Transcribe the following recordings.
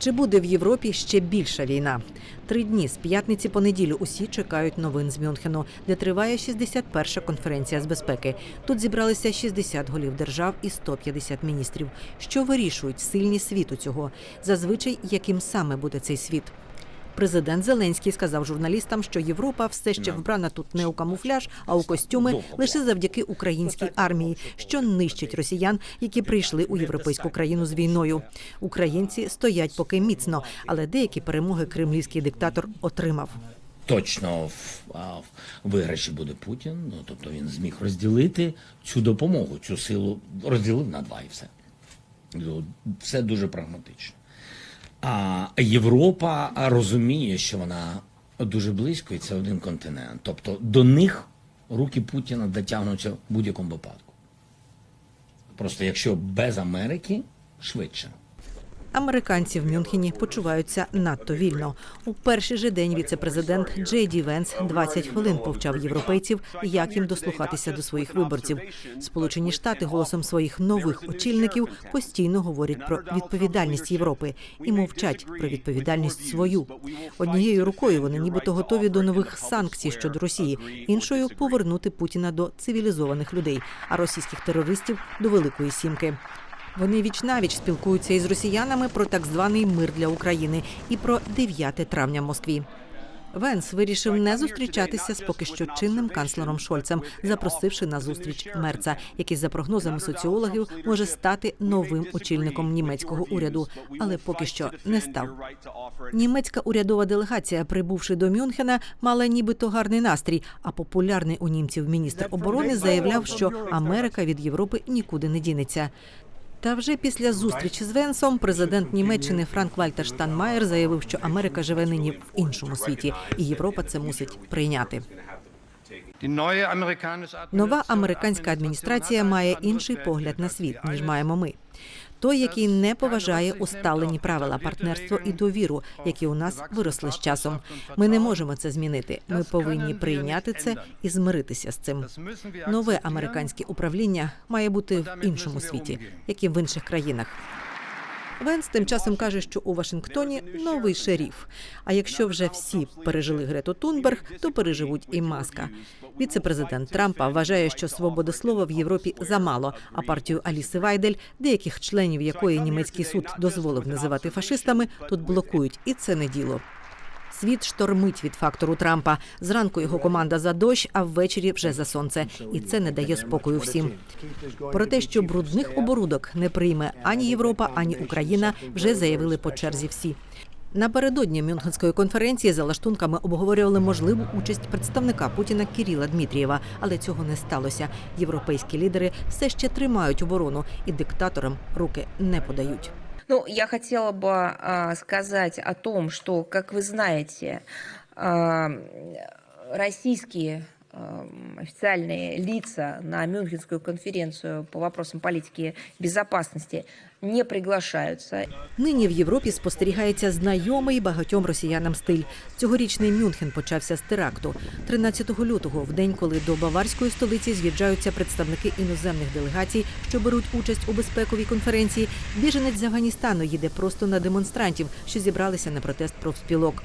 Чи буде в Європі ще більша війна? Три дні з п'ятниці по неділю усі чекають новин з Мюнхену, де триває 61-ша конференція з безпеки. Тут зібралися 60 голів держав і 150 міністрів, що вирішують сильні світу цього. Зазвичай яким саме буде цей світ. Президент Зеленський сказав журналістам, що Європа все ще вбрана тут не у камуфляж, а у костюми лише завдяки українській армії, що нищить росіян, які прийшли у європейську країну з війною. Українці стоять поки міцно, але деякі перемоги кремлівський диктатор отримав. Точно в, виграші буде Путін. Ну тобто він зміг розділити цю допомогу, цю силу розділив на два і все. Все дуже прагматично. А Європа розуміє, що вона дуже близько, і це один континент. Тобто до них руки Путіна дотягнуться в будь-якому випадку. Просто якщо без Америки швидше. Американці в Мюнхені почуваються надто вільно. У перший же день віцепрезидент Джей Ді Венс 20 хвилин повчав європейців, як їм дослухатися до своїх виборців. Сполучені Штати голосом своїх нових очільників постійно говорять про відповідальність Європи і мовчать про відповідальність свою. Однією рукою вони нібито готові до нових санкцій щодо Росії, іншою повернути Путіна до цивілізованих людей, а російських терористів до Великої Сімки. Вони віч навіч спілкуються із росіянами про так званий мир для України і про 9 травня в Москві. Венс вирішив не зустрічатися з поки що чинним канцлером Шольцем, запросивши на зустріч Мерца, який за прогнозами соціологів може стати новим очільником німецького уряду, але поки що не став. Німецька урядова делегація, прибувши до Мюнхена, мала нібито гарний настрій. А популярний у німців міністр оборони заявляв, що Америка від Європи нікуди не дінеться. Та вже після зустрічі з Венсом президент Німеччини Франк Вальтер Штанмаєр заявив, що Америка живе нині в іншому світі, і Європа це мусить прийняти. Нова американська адміністрація має інший погляд на світ ніж маємо ми. Той, який не поважає усталені правила партнерство і довіру, які у нас виросли з часом. Ми не можемо це змінити. Ми повинні прийняти це і змиритися з цим. Нове американське управління має бути в іншому світі, як і в інших країнах. Венс тим часом каже, що у Вашингтоні новий шеріф. А якщо вже всі пережили Грету Тунберг, то переживуть і маска. Віце-президент Трампа вважає, що свободи слова в Європі замало. А партію Аліси Вайдель, деяких членів якої німецький суд дозволив називати фашистами, тут блокують, і це не діло. Світ штормить від фактору Трампа. Зранку його команда за дощ, а ввечері вже за сонце. І це не дає спокою всім. Про те, що брудних оборудок не прийме ані Європа, ані Україна, вже заявили по черзі всі. Напередодні Мюнхенської конференції за лаштунками обговорювали можливу участь представника Путіна Кіріла Дмитрієва, але цього не сталося. Європейські лідери все ще тримають оборону і диктаторам руки не подають. Ну, я хотела бы сказать о том, что, как вы знаете, российские официальные лица на Мюнхенскую конференцию по вопросам политики безопасности не приглашаются. Нині в Європі спостерігається знайомий багатьом росіянам стиль. Цьогорічний Мюнхен почався з теракту 13 лютого, в день, коли до баварської столиці з'їжджаються представники іноземних делегацій, що беруть участь у безпековій конференції. Біженець з Афганістану їде просто на демонстрантів, що зібралися на протест профспілок.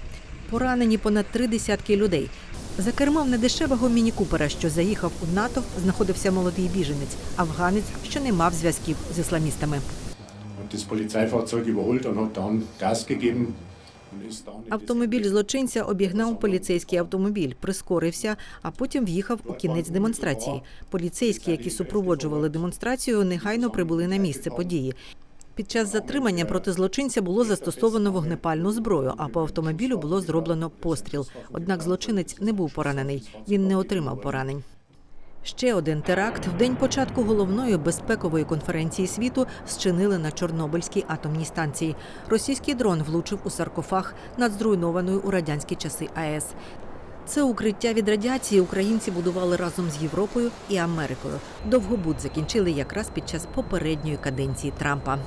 Поранені понад три десятки людей. За кермом недешевого міні-купера, що заїхав у натовп, знаходився молодий біженець, афганець, що не мав зв'язків з ісламістами. Автомобіль злочинця обігнав поліцейський автомобіль, прискорився, а потім в'їхав у кінець демонстрації. Поліцейські, які супроводжували демонстрацію, негайно прибули на місце події. Під час затримання проти злочинця було застосовано вогнепальну зброю, а по автомобілю було зроблено постріл. Однак злочинець не був поранений. Він не отримав поранень. Ще один теракт в день початку головної безпекової конференції світу зчинили на Чорнобильській атомній станції. Російський дрон влучив у саркофаг над зруйнованою у радянські часи АЕС. Це укриття від радіації українці будували разом з Європою і Америкою. Довгобуд закінчили якраз під час попередньої каденції Трампа.